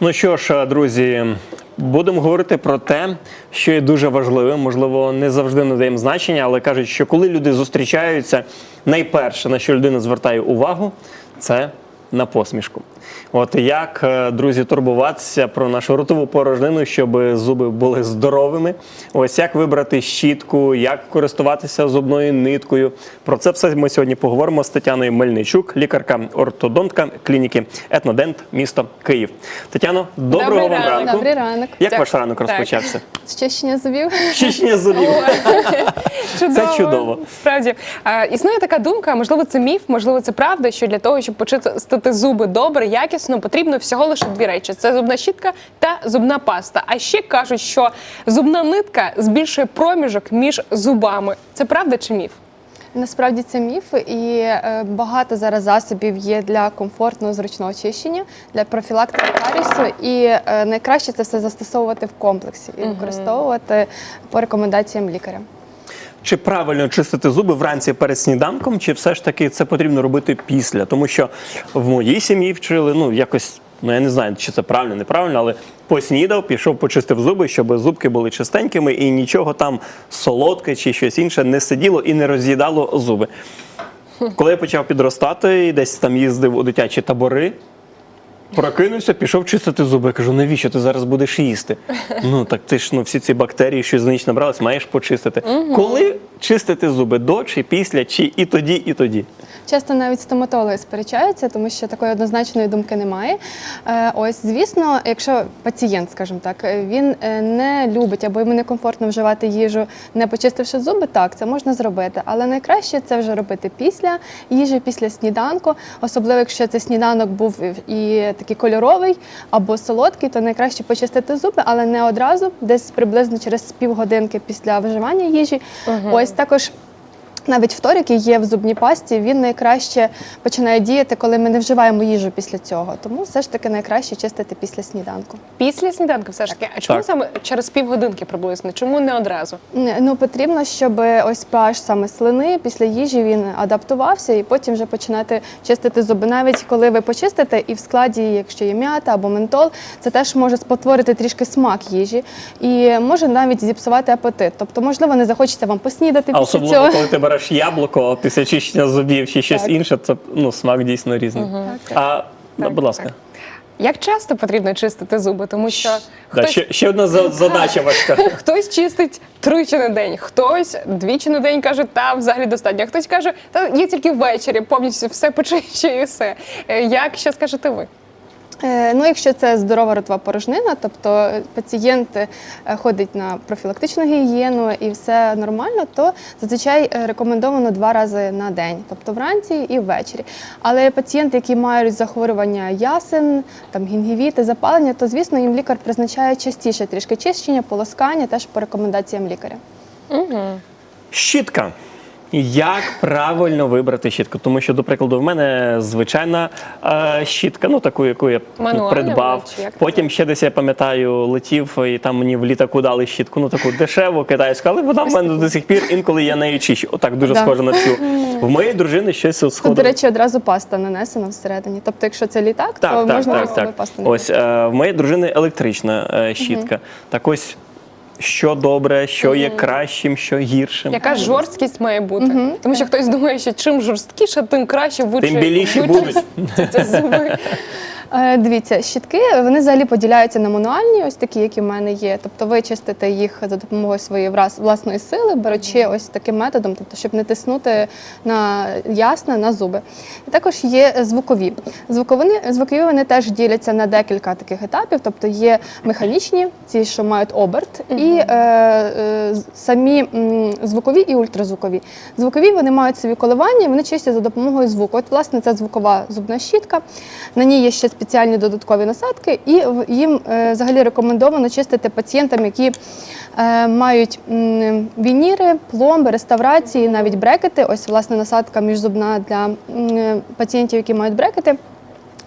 Ну що ж, друзі, будемо говорити про те, що є дуже важливим. Можливо, не завжди надаємо значення, але кажуть, що коли люди зустрічаються, найперше, на що людина звертає увагу, це на посмішку. От як, е, друзі, турбуватися про нашу ротову порожнину, щоб зуби були здоровими. Ось як вибрати щітку, як користуватися зубною ниткою. Про це все ми сьогодні поговоримо з Тетяною Мельничук, лікарка-ортодонтка клініки Етнодент, місто Київ. Тетяно, доброго Добрий вам ранку. Добрий ранок. Як Так. ваш ранок розпочався? Щищення зубів. Чищення зубів. Чудово. чудово. Справді існує така думка, можливо, це міф, можливо, це правда, що для того, щоб почистити зуби добре, якісно, потрібно всього лише дві речі: це зубна щітка та зубна паста. А ще кажуть, що зубна нитка збільшує проміжок між зубами. Це правда чи міф? Насправді це міф, і е, багато зараз засобів є для комфортного зручного очищення, для профілактики карісу. І е, найкраще це все застосовувати в комплексі і використовувати по рекомендаціям лікаря. Чи правильно чистити зуби вранці перед сніданком, чи все ж таки це потрібно робити після? Тому що в моїй сім'ї вчили, ну якось, ну я не знаю, чи це правильно, неправильно, але поснідав, пішов, почистив зуби, щоб зубки були чистенькими і нічого там солодке чи щось інше не сиділо і не роз'їдало зуби. Коли я почав підростати і десь там їздив у дитячі табори, Прокинувся, пішов чистити зуби. Я кажу, навіщо ти зараз будеш їсти? Ну так ти ж ну всі ці бактерії, що з ніч набрались, маєш почистити. Коли чистити зуби до чи після, чи і тоді, і тоді. Часто навіть стоматологи сперечаються, тому що такої однозначної думки немає. Е, Ось, звісно, якщо пацієнт, скажімо так, е, він е, не любить або йому некомфортно вживати їжу, не почистивши зуби, так, це можна зробити. Але найкраще це вже робити після їжі, після сніданку. Особливо, якщо цей сніданок був і такий кольоровий або солодкий, то найкраще почистити зуби, але не одразу, десь приблизно через півгодинки після вживання їжі. Ось також. Навіть фтор, який є в зубній пасті, він найкраще починає діяти, коли ми не вживаємо їжу після цього. Тому все ж таки найкраще чистити після сніданку. Після сніданку, все ж таки. А чому Так. саме через півгодинки приблизно? Чому не одразу? Не, Ну потрібно, щоб ось pH саме слини після їжі він адаптувався, і потім вже починати чистити зуби. Навіть коли ви почистите, і в складі, якщо є м'ята або ментол, це теж може спотворити трішки смак їжі і може навіть зіпсувати апетит. Тобто, можливо, не захочеться вам поснідати А після особливо, цього. коли ти береш яблуко після чищення зубів чи щось Так. інше, це ну смак дійсно різний. А ну, будь ласка, так. Як часто потрібно чистити зуби? Тому що да, хтось ще, ще одна за- задача важка. Хтось чистить тричі на день, хтось двічі на день каже, та взагалі достатньо. А Хтось каже, та є тільки ввечері, повністю все почищу і все. Е, Як що скажете ви? Е, Ну, якщо це здорова ротова порожнина, тобто е, пацієнт е, ходить на профілактичну гігієну і все нормально, то зазвичай рекомендовано два рази на день, тобто вранці і ввечері. Але пацієнти, які мають захворювання ясен, там гінгівіти, запалення, то звісно їм лікар призначає частіше трішки чищення, полоскання, теж по рекомендаціям лікаря. Щітка. Як правильно вибрати щітку? Тому що, до прикладу, в мене звичайна е, щітка, ну таку, яку я Мануальна придбав. вона чи як Потім ще десь я пам'ятаю, летів і там мені в літаку дали щітку, ну таку дешеву китайську, але вона в мене до сих пір інколи я нею чищу. Отак дуже Да. схоже на цю. В моєї дружини щось Тут, сходило. до речі, одразу паста нанесена всередині. Тобто, якщо це літак, то Так, так, можна так, просто так. пасту Ось е, в моєї дружини електрична е, щітка. Так ось, що добре, що є кращим, що гіршим. Яка жорсткість має бути? Тому що хтось думає, що чим жорсткіше, тим краще Тим біліші будуть. зуби. Е, Дивіться, щітки вони взагалі поділяються на мануальні, ось такі, які в мене є. Тобто ви чистите їх за допомогою своєї власної сили, беручи ось таким методом, тобто, щоб не тиснути на ясне на зуби. І також є звукові. Звукові, звукові вони теж діляться на декілька таких етапів. Тобто є механічні, ці, що мають оберт, і е, е, самі м, звукові і ультразвукові. Звукові вони мають собі коливання, вони чистять за допомогою звуку. От, власне, це звукова зубна щітка. На ній є ще спеціальні додаткові насадки, і їм е, взагалі рекомендовано чистити пацієнтам, які е, мають вініри, пломби, реставрації, навіть брекети. Ось власне насадка міжзубна для пацієнтів, які мають брекети.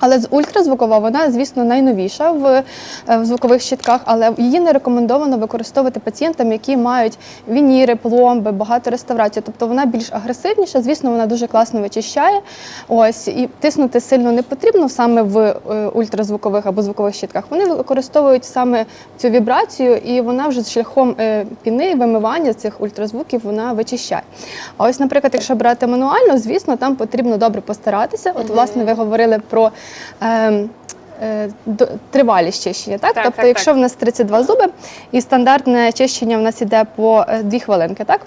Але з ультразвукова вона, звісно, найновіша в, е, в звукових щітках, але її не рекомендовано використовувати пацієнтам, які мають вініри, пломби, багато реставрацій. Тобто вона більш агресивніша. Звісно, вона дуже класно вичищає. Ось і тиснути сильно не потрібно саме в е, ультразвукових або звукових щітках. Вони використовують саме цю вібрацію, і вона вже шляхом е, піни, вимивання цих ультразвуків вона вичищає. А ось, наприклад, якщо брати мануально, звісно, там потрібно добре постаратися. От, власне, ви говорили про. Ем, е, до- Тривалість чищення, так? Так, тобто, так, якщо в нас 32 зуби, і стандартне чищення в нас іде по 2 хвилинки, так?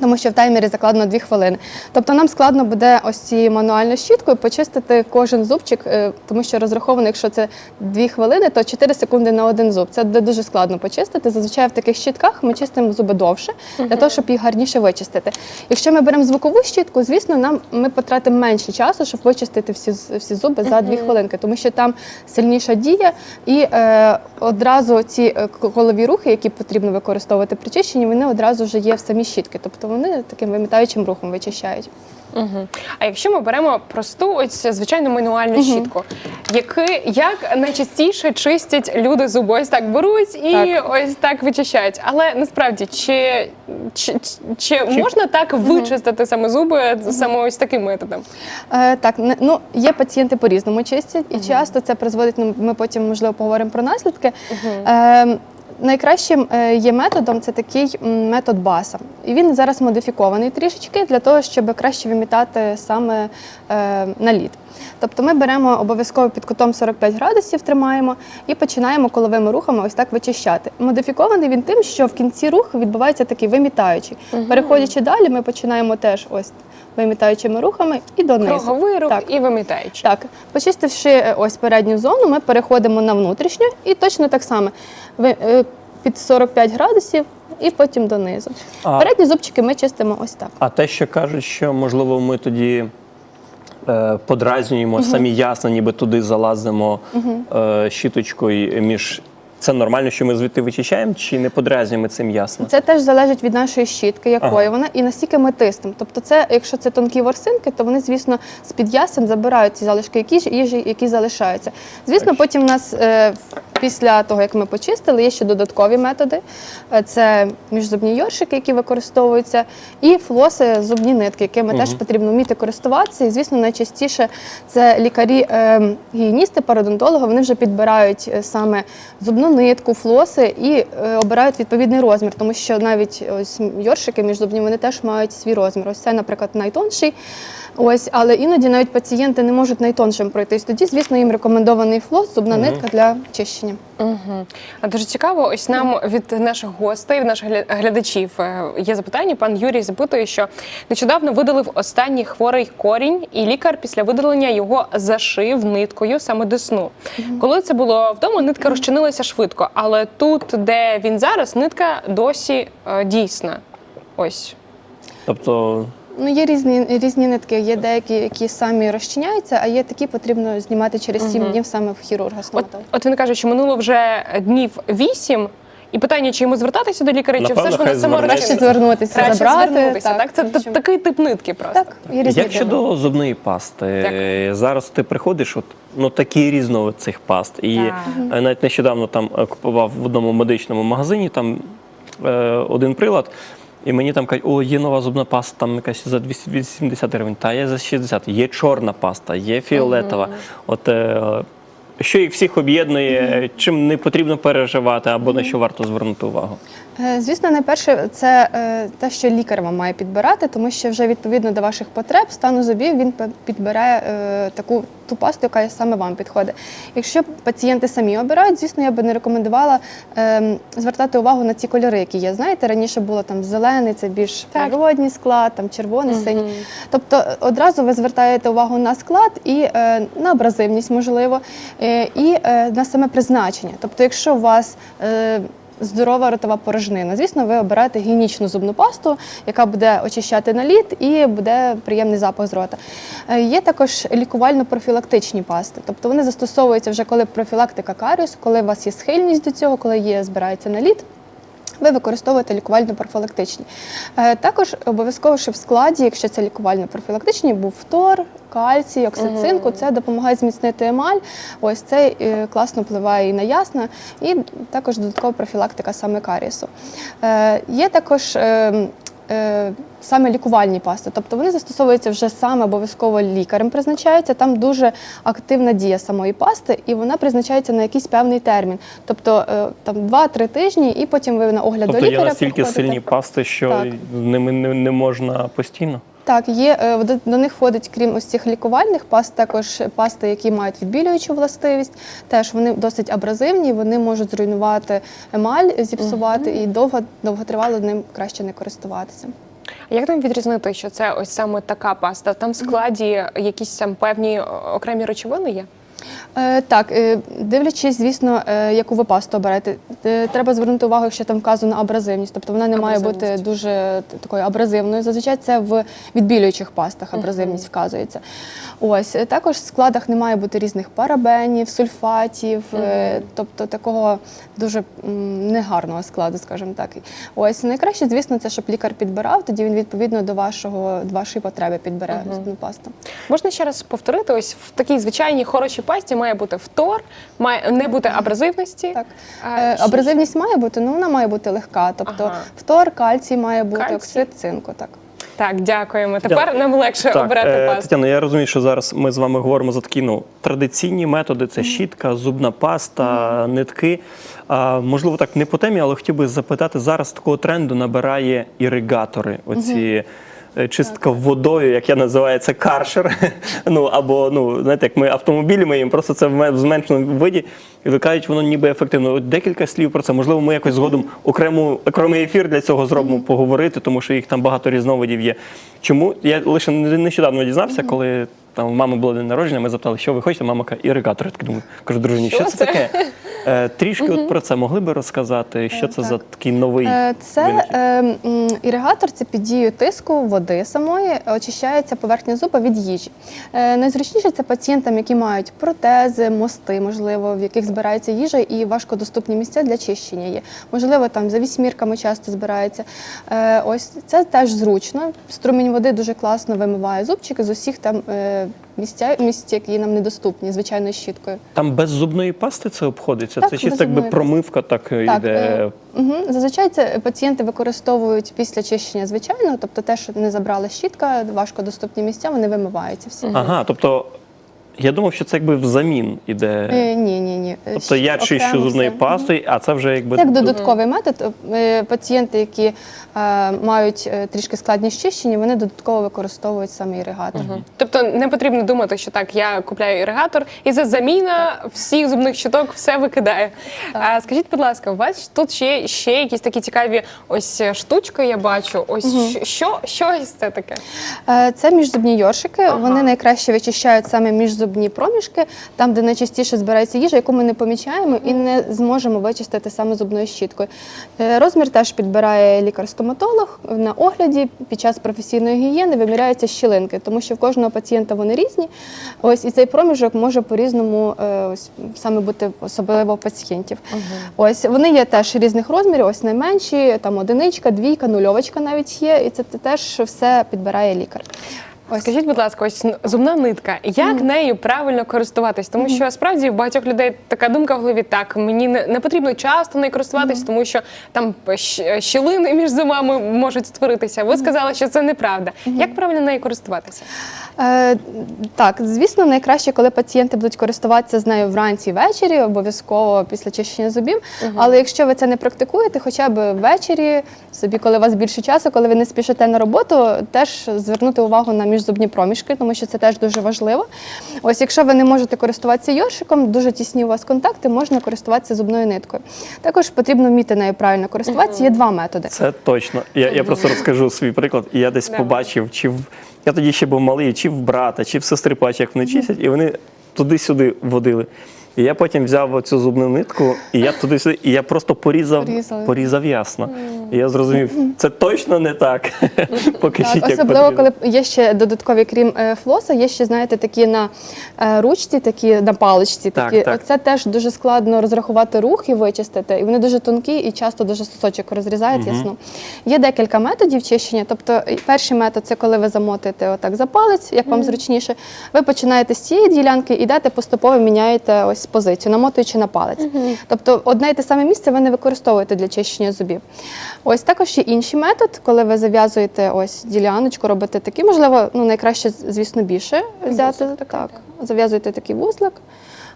Тому що в таймері закладено 2 хвилини. Тобто нам складно буде ось цією мануальною щіткою почистити кожен зубчик, е, тому що розраховано, якщо це 2 хвилини, то 4 секунди на один зуб. Це дуже складно почистити. Зазвичай в таких щітках ми чистимо зуби довше, для того, щоб їх гарніше вичистити. Якщо ми беремо звукову щітку, звісно, нам ми потратимо менше часу, щоб вичистити всі, всі зуби за 2 хвилинки, тому що там сильніша дія, і е, одразу ці е, колові рухи, які потрібно використовувати при чищенні, вони одразу вже є в самій щітки. Тобто вони таким вимітаючим рухом вичищають. Угу. А якщо ми беремо просту, ось звичайну мануальну щітку, які, як найчастіше чистять люди зуби? Ось так беруть і Так. ось так вичищають. Але насправді, чи, чи, чи, можна так вичистити саме зуби саме ось таким методом? Е, так, ну є пацієнти по-різному чистять, і часто це призводить. Ну, ми потім можливо поговоримо про наслідки. Е, Найкращим е, є методом це такий метод баса. І він зараз модифікований трішечки для того, щоб краще вимітати саме е, наліт. Тобто ми беремо обов'язково під кутом 45 градусів, тримаємо і починаємо коловими рухами ось так вичищати. Модифікований він тим, що в кінці руху відбувається такий вимітаючий. Переходячи далі, ми починаємо теж ось вимітаючими рухами і донизу. Круговий рух Так. і вимітаючий. Так, почистивши е, ось передню зону, ми переходимо на внутрішню і точно так само е, під 45 градусів і потім донизу. А- Передні зубчики ми чистимо ось так. А те, що кажуть, що можливо ми тоді е, подразнюємо самі ясно, ніби туди залазимо е, щіточкою між. Це нормально, що ми звідти вичищаємо, чи не подразнюємо цим ясно? Це теж залежить від нашої щітки, якої вона, і наскільки ми тиснемо. Тобто, це, якщо це тонкі ворсинки, то вони, звісно, з-під ясен забирають ці залишки які ж- їжі, які залишаються. Звісно, так. потім у нас е, після того, як ми почистили, є ще додаткові методи. Е, Це міжзубні йоршики, які використовуються, і флоси, зубні нитки, якими теж потрібно вміти користуватися. І, звісно, найчастіше це лікарі, е, гігієністи, пародонтологи, вони вже підбирають е, саме зубну нитку, флоси і обирають відповідний розмір, тому що навіть ось йоршики міжзубні вони теж мають свій розмір. Ось це, наприклад, найтонший. Ось, але іноді навіть пацієнти не можуть найтоншим пройтись. Тоді, звісно, їм рекомендований флос, зубна нитка для чищення. Угу. А дуже цікаво, ось нам від наших гостей, від наших гля- глядачів е, є запитання. Пан Юрій запитує, що нещодавно видалив останній хворий корінь, і лікар після видалення його зашив ниткою саме до сну. Коли це було вдома, нитка розчинилася швидко, але тут, де він зараз, нитка досі е, дійсна. Ось. Тобто, Ну, є різні, різні нитки, є деякі, які самі розчиняються, а є такі, потрібно знімати через 7 днів саме в хірурга От, стоматолога. от він каже, що минуло вже днів вісім. І питання, чи йому звертатися до лікаря, чи все ж воно хай само. Краще звернутися, Краще забрати. звернутися, так? Це тому такий тип нитки просто. Так, є різні як щодо зубної пасти, Так. Зараз ти приходиш, от ну такий різновид цих паст. І Так. е, навіть нещодавно там е, купував в одному медичному магазині там е, один прилад. І мені там кажуть, о, є нова зубна паста, там якась за 280 гривень, та є за 60, є чорна паста, є фіолетова. От е, що їх всіх об'єднує, чим не потрібно переживати або на що варто звернути увагу? Е, Звісно, найперше це е, те, що лікар вам має підбирати, тому що вже відповідно до ваших потреб, стану зубів, він підбирає е, таку ту пасту, яка саме вам підходить. Якщо пацієнти самі обирають, звісно, я би не рекомендувала е, звертати увагу на ці кольори, які є. Знаєте, раніше було там зелений, це більш Так. природній склад, там червоний, синій. Тобто одразу ви звертаєте увагу на склад і на абразивність, можливо, і е, на саме призначення. Тобто, якщо у вас е, здорова ротова порожнина. Звісно, ви обираєте гігієнічну зубну пасту, яка буде очищати наліт і буде приємний запах з рота. Е, Є також лікувально-профілактичні пасти, тобто вони застосовуються вже коли профілактика каріусу, коли у вас є схильність до цього, коли є збирається наліт. Ви використовуєте лікувально-профілактичні. Е, Також обов'язково, що в складі, якщо це лікувально-профілактичні, був фтор, кальцій, оксид цинку. Це допомагає зміцнити емаль. Ось це е, класно впливає і на ясна, і також додаткова профілактика саме карісу. Е, Є також. Е, Саме лікувальні пасти, тобто вони застосовуються вже саме обов'язково лікарем призначаються. Там дуже активна дія самої пасти, і вона призначається на якийсь певний термін. Тобто е, там 2-3 тижні, і потім ви на огляд Тобто до є настільки приходите. сильні пасти, що Так. ними не можна постійно. Так, є е, до, них входить, крім ось цих лікувальних паст, також пасти, які мають відбілюючу властивість. Теж вони досить абразивні, вони можуть зруйнувати емаль, зіпсувати і довго довготривало ним краще не користуватися. А Як нам відрізнити, що це ось саме така паста? Там в складі якісь там певні окремі речовини є? Е, так, е, дивлячись, звісно, е, яку ви пасту оберете, треба звернути увагу, якщо там вказано абразивність, тобто вона не має бути дуже такою абразивною. Зазвичай це в відбілюючих пастах абразивність вказується. Ось також в складах не має бути різних парабенів, сульфатів, тобто такого дуже негарного складу, скажімо так. Ось найкраще, звісно, це щоб лікар підбирав, тоді він відповідно до вашого до вашої потреби підбере пасту. Можна ще раз повторити, ось в такій звичайній хорошій пасті має бути фтор, має не бути абразивності. Так. А, Е, Абразивність має бути, ну вона має бути легка. Тобто Ага. фтор, кальцій має бути, Кальцій. оксид цинку. Так. Так, дякуємо. Тепер Дякую. нам легше обирати е, пасту. Тетяно, я розумію, що зараз ми з вами говоримо за такі ну, традиційні методи: це щітка, зубна паста, нитки. А, можливо, так не по темі, але хотів би запитати, зараз такого тренду набирає іригатори. Оці чистка водою, як я називаю це каршер. ну або ну знаєте, як ми автомобілі миємо, просто це в ме- в зменшеному виді. І ви кажуть, воно ніби ефективно. От декілька слів про це. Можливо, ми якось згодом окрему окремий ефір для цього зробимо поговорити, тому що їх там багато різновидів є. Чому я лише не- нещодавно дізнався, коли там у мами було день народження, ми запитали, що ви хочете, мама каже, іригатор. Я такий думаю, кажу, дружині, що, Що це? таке? Е, трішки от про це могли би розказати, що це за такий новий Е, Це е, іригатор, це під дією тиску води самої очищається поверхня зуба від їжі. Е, Найзручніше це пацієнтам, які мають протези, мости, можливо, в яких збирається їжа і важкодоступні місця для чищення є. Можливо, там за вісьмірками часто збирається. Е, Ось це теж зручно. Струмінь води дуже класно вимиває зубчики з усіх там е, місця, місць, які нам недоступні, звичайно, щіткою. Там без зубної пасти це обходиться? Так, це чисто якби промивка так, Так, йде. е, угу. зазвичай це пацієнти використовують після чищення звичайно, тобто те, що не забрала щітка, важко доступні місця, вони вимиваються всі. Ага, тобто я думав, що це якби взамін іде. Е, ні, ні, ні. Е, Тобто я щ- чищу окремо зубною все. пастою, а це вже якби Це як додатковий метод. Е, Пацієнти, які е, мають е, трішки складність чищення, вони додатково використовують саме іригатор. Тобто не потрібно думати, що так, я купляю іригатор, і за заміна всіх зубних щиток все викидає. А, скажіть, будь ласка, у вас тут ще, ще якісь такі цікаві ось штучки, я бачу. Ось що, що ось це таке? Е, Це міжзубні йоршики. Вони найкраще вичищають саме міжзубні проміжки, там, де найчастіше збирається їжа, яку ми не помічаємо і не зможемо вичистити саме зубною щіткою. Е, Розмір теж підбирає лікар-стоматолог на огляді. Під час професійної гігієни виміряються щілинки, тому що в кожного пацієнта вони різні. Ось і цей проміжок може по-різному е, ось саме бути особливо у пацієнтів. Ось вони є теж різних розмірів. Ось найменші, там одиничка, двійка, нульовочка навіть є, і це теж все підбирає лікар. Ось. Скажіть, будь ласка, ось зубна нитка. Як нею правильно користуватись? Тому що справді в багатьох людей така думка в голові: так, мені не, не потрібно часто нею користуватись, тому що там щілини між зубами можуть створитися. Ви сказали, що це неправда. Як правильно нею користуватися? Е, так, звісно, найкраще, коли пацієнти будуть користуватися з нею вранці і ввечері, обов'язково після чищення зубів. Але якщо ви це не практикуєте, хоча б ввечері, собі, коли у вас більше часу, коли ви не спішите на роботу, теж звернути увагу на міжзубні проміжки, тому що це теж дуже важливо. Ось, якщо ви не можете користуватися йоршиком, дуже тісні у вас контакти, можна користуватися зубною ниткою. Також потрібно вміти нею правильно користуватися. Є два методи. Це точно. Я, я просто розкажу свій приклад. І я десь Давай. побачив, чи в я тоді ще був малий, чи в брата, чи в сестри бачив, як вони чистять, і вони туди-сюди водили. І я потім взяв оцю зубну нитку, і я туди-сюди, і я просто порізав, Порізали. порізав ясно. І я зрозумів, це точно не так. Покажіть, Так, як особливо, потрібно. коли є ще додаткові, крім е, флоса, є ще, знаєте, такі на е, ручці, такі на паличці. Так, Такі. так. Це теж дуже складно розрахувати рух і вичистити. І вони дуже тонкі і часто дуже сосочок розрізають ясно. Є декілька методів чищення. Тобто, і перший метод це коли ви замотуєте отак за палець, як вам зручніше. Ви починаєте з цієї ділянки, ідете поступово міняєте ось позицію, намотуючи на палець. Тобто, одне і те саме місце ви не використовуєте для чищення зубів. Ось також є інший метод, коли ви зав'язуєте ось діляночку, робите такі, можливо, ну найкраще, звісно, більше взяти. Так, зав'язуєте такий вузлик.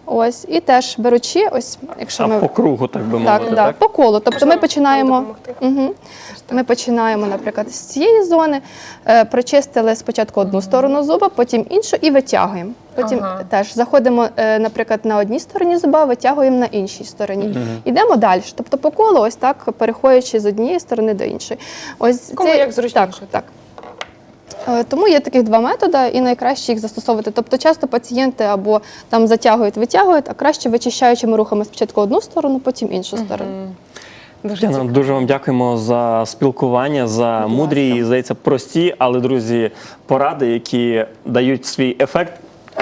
Ось, і теж беручи, ось, якщо А ми по кругу, так би мовити, так, так? по колу. Тобто ми починаємо. Угу. Ми починаємо, наприклад, з цієї зони, е, прочистили спочатку одну сторону зуба, потім іншу і витягуємо. Потім Ага. теж заходимо, е, наприклад, на одній стороні зуба, витягуємо на іншій стороні. Йдемо далі. Тобто по колу, ось так, переходячи з однієї сторони до іншої. Ось Кому як зручніше. Так, так. Е, Тому є таких два методи, і найкраще їх застосовувати. Тобто, часто пацієнти або там затягують, витягують, а краще вичищаючими рухами спочатку одну сторону, потім іншу сторону. Дуже цікаво. дуже вам дякуємо за спілкування, за мудрі і здається прості, але друзі, поради, які дають свій ефект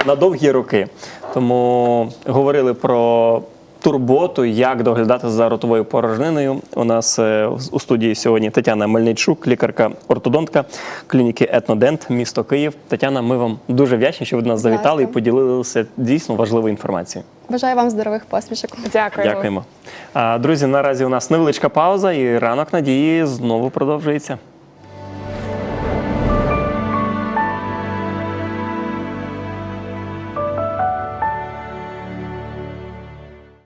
на довгі роки. Тому говорили про турботу, як доглядати за ротовою порожниною. У нас е, у студії сьогодні Тетяна Мельничук, лікарка-ортодонтка клініки Етнодент, місто Київ. Тетяна, ми вам дуже вдячні, що ви до нас завітали і поділилися дійсно важливою інформацією. Бажаю вам здорових посмішок. Дякуємо. Дякуємо. Друзі, наразі у нас невеличка пауза, і ранок надії знову продовжується.